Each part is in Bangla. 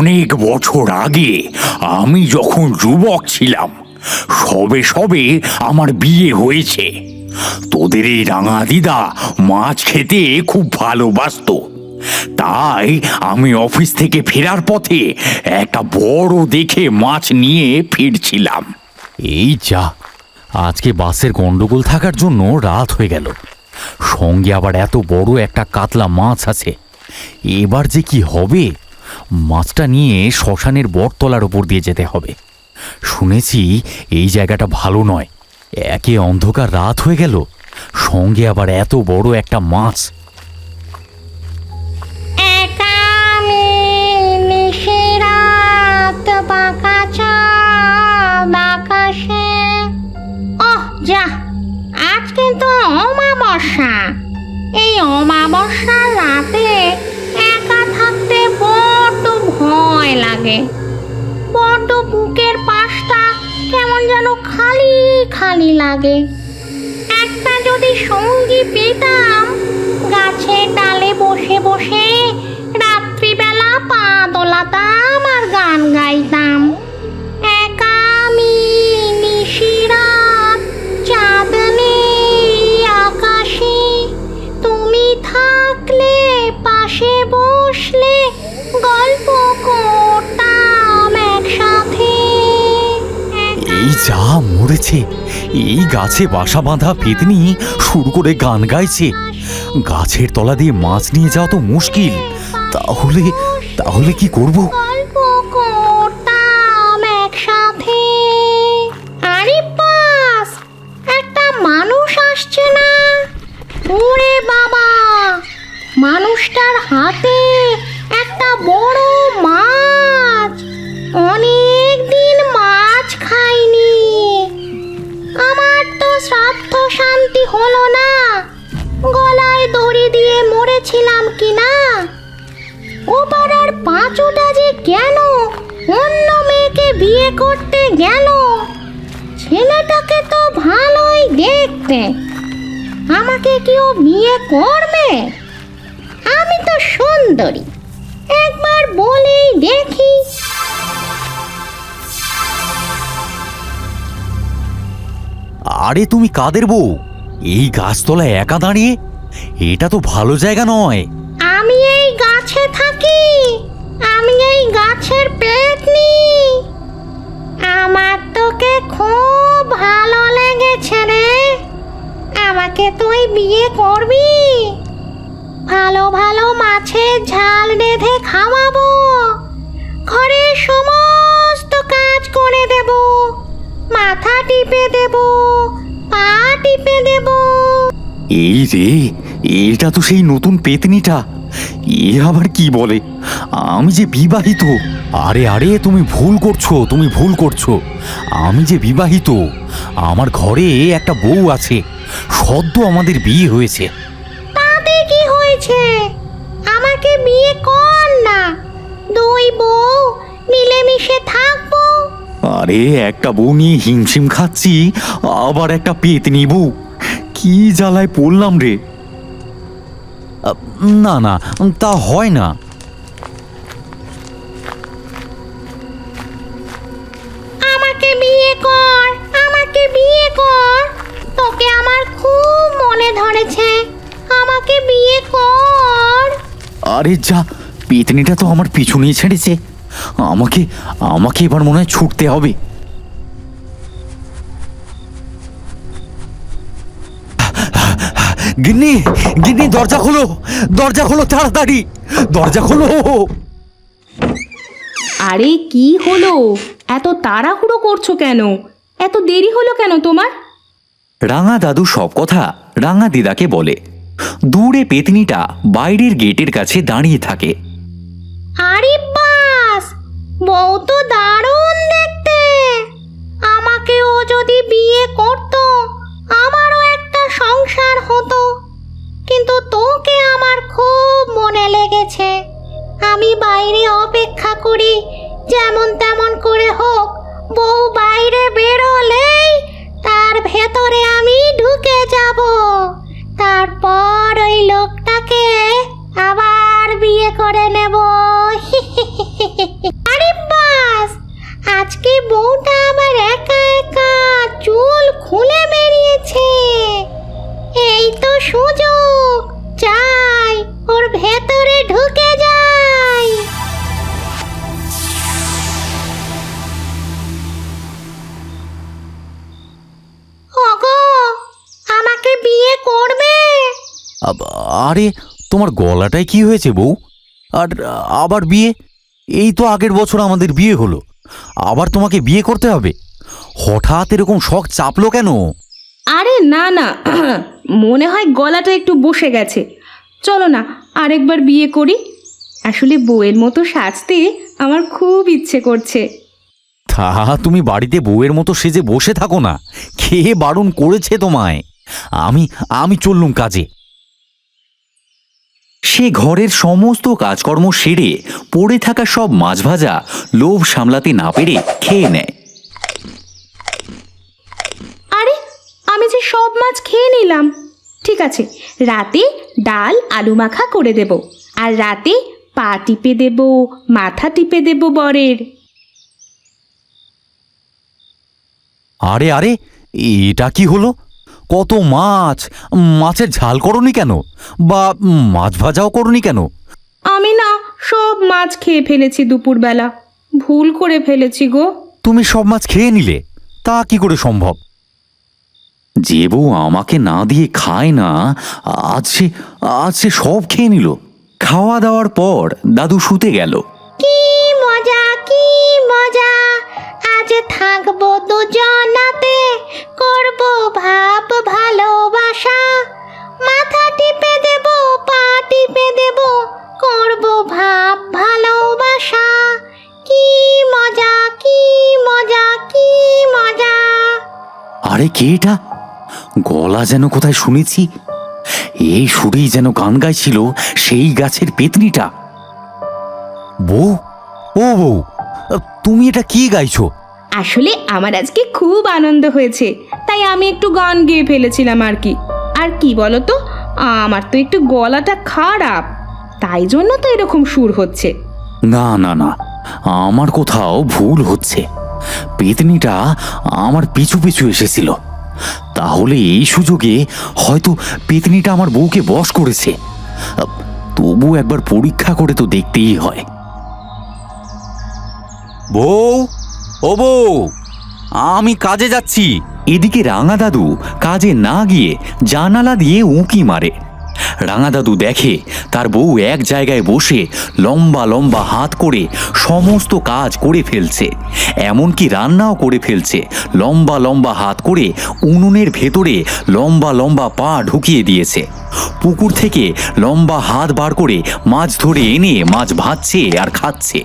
অনেক বছর আগে আমি যখন যুবক ছিলাম, সবে সবে আমার বিয়ে হয়েছে। তোদের এই রাঙা দিদা মাছ খেতে খুব ভালোবাসতো। তাই আমি অফিস থেকে ফেরার পথে একটা বড় দেখে মাছ নিয়ে ফিরছিলাম। এই যা, আজকে বাসের গন্ডগোল থাকার জন্য রাত হয়ে গেল। সঙ্গে আবার এত বড় একটা কাতলা মাছ আছে। এবার যে কি হবে? মাছটা নিয়ে শ্মশানের বটতলার ওপর দিয়ে যেতে হবে। শুনেছি এই জায়গাটা ভালো নয়। একে অন্ধকার রাত হয়ে গেল। সঙ্গে আবার এত বড় একটা মাছ। যা, আজ কিন্তু অমাবস্যা। এই অমাবস্যার খালি লাগে। একটা যদি সঙ্গী পেতাম গাছের ডালে বসে বসে রাত্রিবেলা পা দোলাতাম আর গান গাইতাম। একা আমি নিশিরাত চাঁদ নেই আকাশে। তুমি থাকলে পাশে বসলে গল্প করতাম একসাথে। এই যা মরেছে। এই গাছে বাসা বাঁধা পেতনি শুরু করে গান গাইছে। গাছের তলা দিয়ে মাছ নিয়ে যাওয়া তো মুশকিল। তাহলে তাহলে কি করব? মানুষটার হাতে একটা বড় মরেছিলাম কি না ও পাড়ার পাঁচুটা যে কেন? অন্য মেয়েকে বিয়ে করতে গেল? ছেলেটাকে তো ভালোই দেখতে। আমাকে কি ও বিয়ে করবে? আমি তো সুন্দরী। একবার বলেই দেখি। আরে তুমি কাদের বউ? এই গাছতলায় একা দাঁড়িয়ে এটা তো ভালো জায়গা নয়। আমি এই গাছে থাকি। আমি এই গাছের পেতনি আমার তোকে খুব ভালো লেগেছে রে। আমাকে তুই বিয়ে করবি। ভালো ভালো মাছের ঝাল রেঁধে খাওয়াবো। ঘরের সমস্ত কাজ করে দেব। মাথা টিপে দেব, পা টিপে দেবো। এই রে এটা তো সেই নতুন পেতনিটা। এ আবার কি বলে? আমি যে বিবাহিত। আরে আরে তুমি ভুল করছ তুমি ভুল করছ। আমি যে বিবাহিত আমার ঘরে একটা বউ আছে। সদ্য আমাদের বিয়ে হয়েছে। তাতে কি হয়েছে? আমাকে বিয়ে কর না। দুই বউ মিলেমিশে থাকব। আরে একটা বউ নিয়ে হিমশিম খাচ্ছি আবার একটা পেতনি বউ। কি জ্বালায় পড়লাম রে? না না তা হয় না। আমাকে বিয়ে কর আমাকে বিয়ে কর। তোকে আমার খুব মনে ধরেছে। আমাকে বিয়ে কর। আরে যা পেতনিটা তো আমার পিছু নিয়ে ছেড়েছে। আমাকে আমাকে এবার মনে হয় ছুটতে হবে। গিন্নি গিন্নি দরজা খোলো দরজা খোলো তাড়াতাড়ি দরজা খোলো। আরে কি হলো? এত তাড়াহুড়ো করছ কেন? এত দেরি হলো কেন তোমার? রাঙা দাদু সব কথা রাঙা দিদাকে বলে। দূরে পেতনিটা বাইরের গেটের কাছে দাঁড়িয়ে থাকে। আরে বাস! বউ তো দারুণ দেখতে। আমাকে ও যদি বিয়ে করত করি। যেমন আরে তোমার গলাটায় কি হয়েছে বউ? আর আবার বিয়ে? এই তো আগের বছর আমাদের বিয়ে হলো। আবার তোমাকে বিয়ে করতে হবে। হঠাৎ এরকম শখ চাপলো কেন? আরে না না। মনে হয় গলাটা একটু বসে গেছে। চলো না আরেকবার বিয়ে করি। আসলে বউয়ের মতো সাজতে আমার খুব ইচ্ছে করছে। তা তুমি বাড়িতে বউয়ের মতো সেজে বসে থাকো না। খেয়ে বারণ করেছে তোমায়। আমি আমি চললুম কাজে। সে ঘরের সমস্ত কাজকর্ম সেরে পড়ে থাকা সব মাছ ভাজা লোভ সামলাতে না পেরে খেয়ে নেয়। আরে আমি যে সব মাছ খেয়ে নিলাম। ঠিক আছে রাতে ডাল আলু মাখা করে দেব আর রাতে পা টিপে দেব মাথা টিপে দেব বরের। আরে আরে এটা কি হলো? কত মাছ? মাছের ঝাল করনি কেন? বা মাছ ভাজাও করনি কেন? আমি না সব মাছ খেয়ে ফেলেছি দুপুরবেলা। ভুল করে ফেলেছি গো। তুমি সব মাছ খেয়ে নিলে তা কি করে সম্ভব? যে বউ আমাকে না দিয়ে খায় না আজ সে আজ সে সব খেয়ে নিল। খাওয়া দাওয়ার পর দাদু শুতে গেল। কি মজা কি মজা। আজ থাকব দুজনাতে, করব ভাব ভালোবাসা। মাথা টিপে দেব, পা টিপে দেব, করব ভাব ভালোবাসা। কি মজা কি মজা কি মজা। আরে কে এটা? গলা যেন কোথায় শুনেছি। এই সুরেই যেন গান গাইছিল সেই গাছের পেতনিটা। বউ, ও বউ, তুমি এটা কি গাইছো? আসলে আমার আজকে খুব আনন্দ হয়েছে তাই আমি একটু গান গেয়ে ফেলেছিলাম আর কি। আর কি বলো তো আমার তো একটু গলাটা খারাপ তাই জন্য তো এরকম সুর হচ্ছে। না না না আমার কোথাও ভুল হচ্ছে। পেতনিটা আমার পিছু পিছু এসেছিল। তাহলে এই সুযোগে হয়তো পেতনিটা আমার বউকে বশ করেছে। তবু একবার পরীক্ষা করে তো দেখতেই হয়। বউ ও বউ, আমি কাজে যাচ্ছি। এদিকে রাঙা দাদু কাজে না গিয়ে জানালা দিয়ে উঁকি মারে। রাঙা দাদু দেখে তার বউ এক জায়গায় বসে লম্বা লম্বা হাত করে সমস্ত কাজ করে ফেলছে। এমনকি রান্নাও করে ফেলছে। লম্বা লম্বা হাত করে উনুনের ভেতরে লম্বা লম্বা পা ঢুকিয়ে দিয়েছে। পুকুর থেকে লম্বা হাত বার করে মাছ ধরে এনে মাছ ভাজছে আর খাচ্ছে।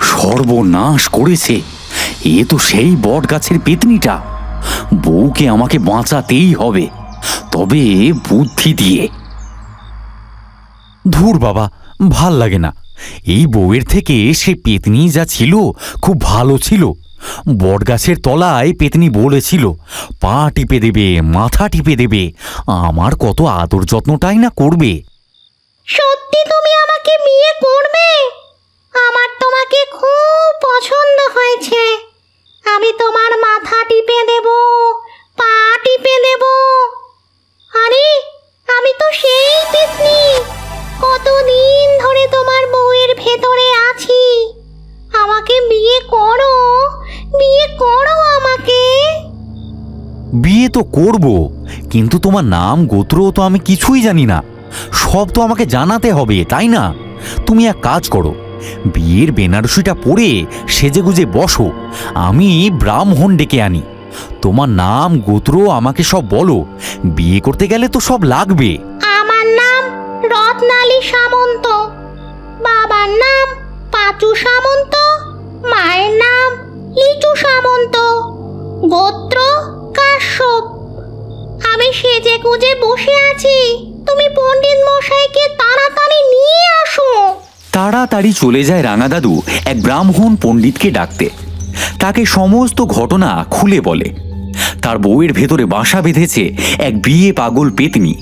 সর্বনাশ করেছে। এ তো সেই বট গাছের পেতনিটা। বউকে আমাকে বাঁচাতেই হবে তবে বুদ্ধি দিয়ে। ধুর বাবা ভালো লাগে না। এই বউয়ের থেকে সে পেতনি যা ছিল খুব ভালো ছিল। বটগাছের তলায় পেতনি বলেছিল পা টিপে দেবে মাথা টিপে দেবে আমার কত আদর যত্নটাই না করবে। সত্যি তুমি আমাকে বিয়ে করবে? আমার তোমাকে খুব পছন্দ হয়েছে। আমি তোমার মাথা টিপে দেব, পা টিপে দেব। আরে, আমি তো সেই পেতনি। কতদিন ধরে তোমার বউয়ের ভেতরে আছি। আমাকে বিয়ে করো বিয়ে করো আমাকে। বিয়ে তো করব, কিন্তু তোমার নাম গোত্র তো আমি কিছুই জানি না। সব তো আমাকে জানাতে হবে, তাই না? তুমি এক কাজ করো বিয়ের বেনারসিটা পরে সেজেগুজে বসো। আমি ব্রাহ্মণ ডেকে আনি। তোমার নাম, গোত্র আমাকে সব বলো। বিয়ে করতে গেলে তো সব লাগবে। আমার নাম রত্নালী সামন্ত। বাবার নাম পাঁচু সামন্ত। মায়ের নাম লিচু সামন্ত। গোত্র কাশ্যপ। আমি সেজে গুজে বসে আছি। তুমি পণ্ডিত মশাইকে তাড়াতাড়ি তাড়াতাড়ি চলে যায় রাঙাদাদু এক ব্রাহ্মণ পণ্ডিতকে ডাকতে। তাকে সমস্ত ঘটনা খুলে বলে। তার বউয়ের ভেতরে বাসা বেঁধেছে এক বিয়ে পাগল পেতনি।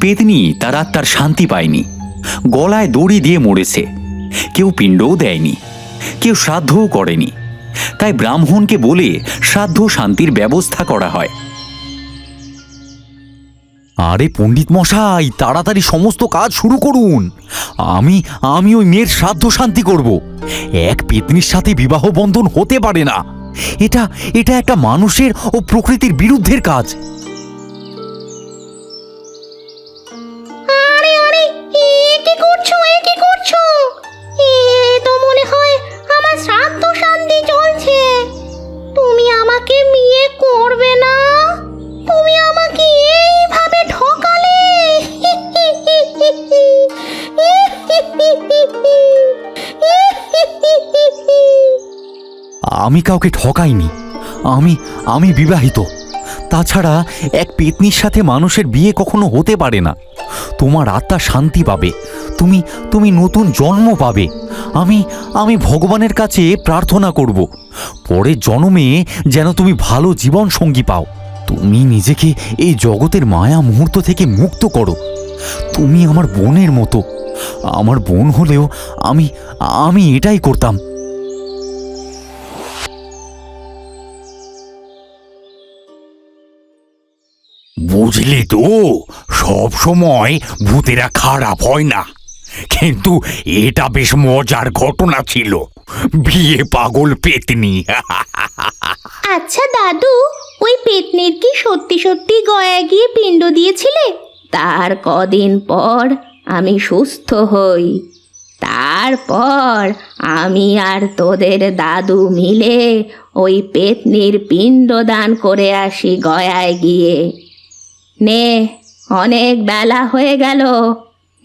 পেতনি তার আত্মার শান্তি পায়নি। গলায় দড়ি দিয়ে মরেছে। কেউ পিণ্ডও দেয়নি। কেউ শ্রাদ্ধও করেনি। তাই ব্রাহ্মণকে বলে শ্রাদ্ধ শান্তির ব্যবস্থা করা হয়। আরে পণ্ডিত মশাই, তাড়াতাড়ি সমস্ত কাজ শুরু করুন। আমি আমি ওই মেয়ের শ্রাদ্ধ শান্তি করব। এক পেতনির সাথে বিবাহ বন্ধন হতে পারে না। এটা এটা একটা মানুষের ও প্রকৃতির বিরুদ্ধের কাজ। আমি কাউকে ঠকাইনি। আমি আমি বিবাহিত। তাছাড়া এক পেতনির সাথে মানুষের বিয়ে কখনো হতে পারে না। তোমার আত্মা শান্তি পাবে। তুমি তুমি নতুন জন্ম পাবে। আমি আমি ভগবানের কাছে প্রার্থনা করব। পরের জন্মে যেন তুমি ভালো জীবন সঙ্গী পাও। তুমি নিজেকে এই জগতের মায়া মুহূর্ত থেকে মুক্ত করো। তুমি আমার বোনের মতো। আমার বোন হলেও আমি আমি এটাই করতাম। বুঝলি তো, সব সময় ভূতেরা খারাপ হয় না। কিন্তু এটা বেশ মজার ঘটনা ছিল। বিয়ে পাগল পেতনি। আচ্ছা দাদু, ওই পেতনির কি সত্যি সত্যি গয়া গিয়ে পিণ্ড দিয়েছিলে? তার কদিন পর আমি সুস্থ হই। তারপর আমি আর তোদের দাদু মিলে ওই পেতনির পিণ্ড দান করে আসি গয়ায় গিয়ে। নে, অনেক বেলা হয়ে গেল।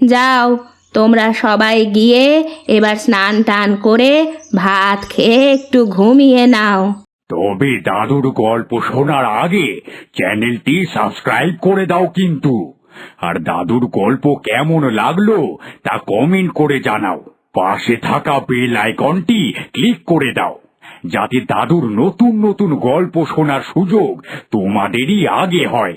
যাও, তোমরা সবাই গিয়ে এবার স্নান টান করে ভাত খেয়ে একটু ঘুমিয়ে নাও। তবে দাদুর গল্প শোনার আগে চ্যানেলটি সাবস্ক্রাইব করে দাও কিন্তু। আর দাদুর গল্প কেমন লাগল তা কমেন্ট করে জানাও। পাশে থাকা বেল আইকনটি ক্লিক করে দাও। যাতে দাদুর নতুন নতুন গল্প শোনার সুযোগ তোমাদেরই আগে হয়।